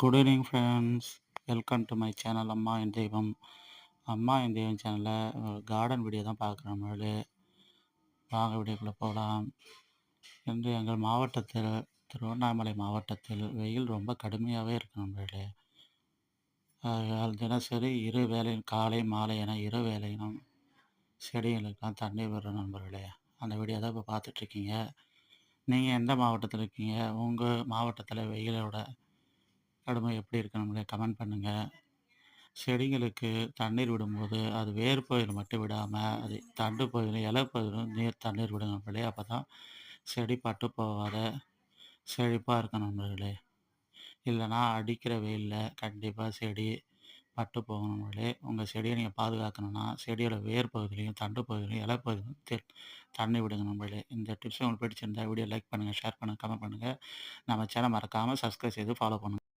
Good evening friends welcome to my channel அம்மா என் தெய்வம் அம்மா என் தெய்வம் சேனலில் கார்டன் வீடியோ தான் பார்க்குறோம் நம்மளே. வாங்க வீடியோக்குள்ளே போகலாம் இன்று எங்கள் மாவட்டத்தில் திருவண்ணாமலை மாவட்டத்தில் வெயில் ரொம்ப கடுமையாகவே இருக்கு நம்மளே. ஆகையால் தினசரி இரு வேளையும் காலை மாலை என இரு வேளையிலும் செடிகளுக்கெல்லாம் தண்ணி விடுறோம் நண்பர்களே அந்த வீடியோ தான் இப்போ பார்த்துட்ருக்கீங்க நீங்கள் எந்த மாவட்டத்தில் இருக்கீங்க? உங்கள் மாவட்டத்தில் வெயிலோட கடுமை எப்படி இருக்கு நம்மளே கமெண்ட் பண்ணுங்கள் செடிங்களுக்கு தண்ணீர் விடும்போது அது வேர் பகுதியில் மட்டும் விடாமல் அது தண்டு பகுதியிலும் இலை பகுதியிலும் நீர் தண்ணீர் விடுங்க நம்மளே. அப்போ தான் செடி பட்டு போகாத செழிப்பாக இருக்கும் நம்மளே. இல்லைன்னா அடிக்கிற வெயிலில் கண்டிப்பாக செடி பட்டு போகணும் நம்மளே. உங்கள் செடியை நீங்கள் பாதுகாக்கணும்னா செடியோட வேர் பகுதியிலையும் தண்டு பகுதியிலையும் இலை பகுதியிலும் தெ தண்ணி விடுங்க நம்மளே. இந்த டிப்ஸ் உங்களுக்கு பிடிச்சிருந்தா வீடியோ லைக் பண்ணுங்கள் ஷேர் பண்ணுங்கள் கமெண்ட் பண்ணுங்கள் நம்ம சேனல் மறக்காமல் சப்ஸ்கிரைப் செய்து ஃபாலோ பண்ணுங்கள்